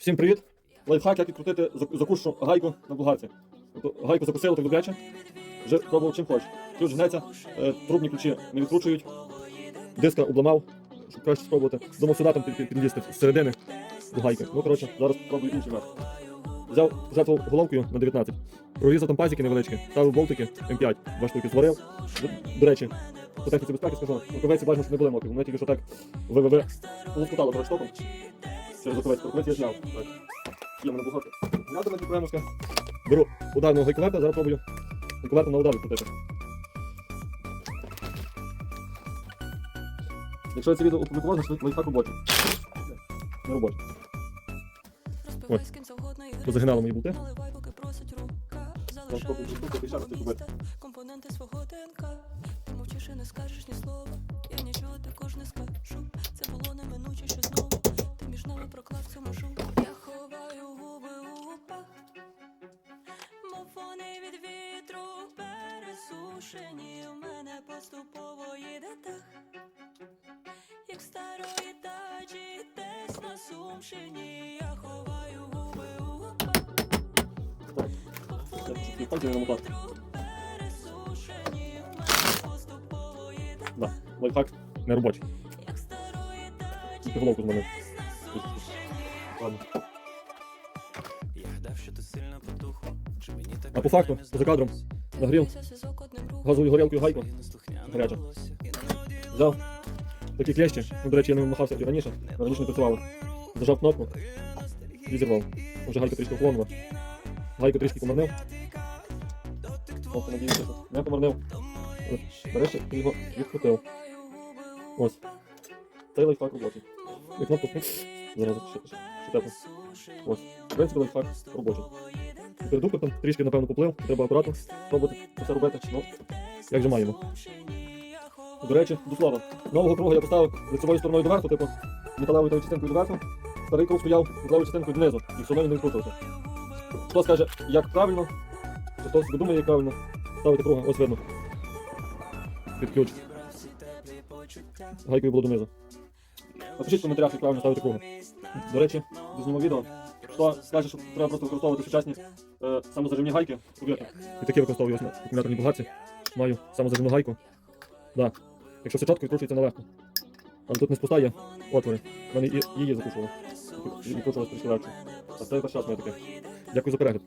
Всім привіт! Лайфхак, як відкрутити зак- закушну гайку на болгарці. Тобто гайку закусили так добряче, вже пробував чим хочеш. Ключ гнеться, е, трубні ключі не відкручують, диска обламав, щоб краще спробувати. Думав сюди там під- під- підлізти з середини до гайки. Ну, коротше, зараз спробую інший метод. Взяв жертву головкою на 19, прорізав там пазики невеличкі, ставив болтики М5, два штуки зварив. До, речі, по техніці безпеки скажу, рукавиці бачимо, що не були мокрі, вони тільки що так ВВВ полоскутало перед Через рукавець, рукавець я зняв. Так. Є в мене. Зняти на підприємська. Беру ударного гайковерта, зараз пробую гайковертом на удар відкрутити. Якщо я це відео опублікував, значить лайфхак робочий. Не робочий. Ой, Позагинали мої зробити. компоненти свого ДНК. Ти мовчиш і не скажеш ні слова. Я нічого також не скажу. Це було неминуче, що знову. Пересушені. У мене поступово їде дах. Як старої тачі, десь на Сумщині. Я ховаю губи у губах. Так. Я чуть пальцем не намотав. Да, лайфхак не робочий. Тільки головку з мене. Ладно. А по факту, поза кадром, нагрів газовою горілкою гайку. Гаряча. Взяв такі клещі. Ну, до речі, я не махався і раніше, але раніше не працювали. Зажав кнопку і зірвав. Вже гайка трішки охолонула. Гайку трішки помарнив. Тобто, надіюся, не помарнив. Нарешті його відкрутив. Ось. Цей лайфхак робочий. І кнопку зараз ще тепло. Ось. В принципі, лайфхак робочий. Редуктор там трішки, напевно, поплив, треба акуратно пробувати все робити. Ну, як же маємо. До речі, до слова, нового круга я поставив лицевою стороною доверху, типу металевою частинкою доверху. Старий круг стояв металевою частинкою донизу, і все одно не відкручувався. Хто скаже, як правильно, чи хтось думає, як правильно ставити круга, ось видно. Під ключ. Гайкою було донизу. Напишіть в коментарях, як правильно ставити круги. До речі, дозніму відео. Хто скаже, що треба просто використовувати сучасні е, самозажимні гайки, повірте. І такі використовую ось на акумуляторній болгарці. Маю самозажимну гайку. Да. Якщо все чітко, відкручується налегко. Але тут не спускає отвори. Вони і її відкручувалися трішки легше. А це перший раз моє таке. Дякую за перегляд.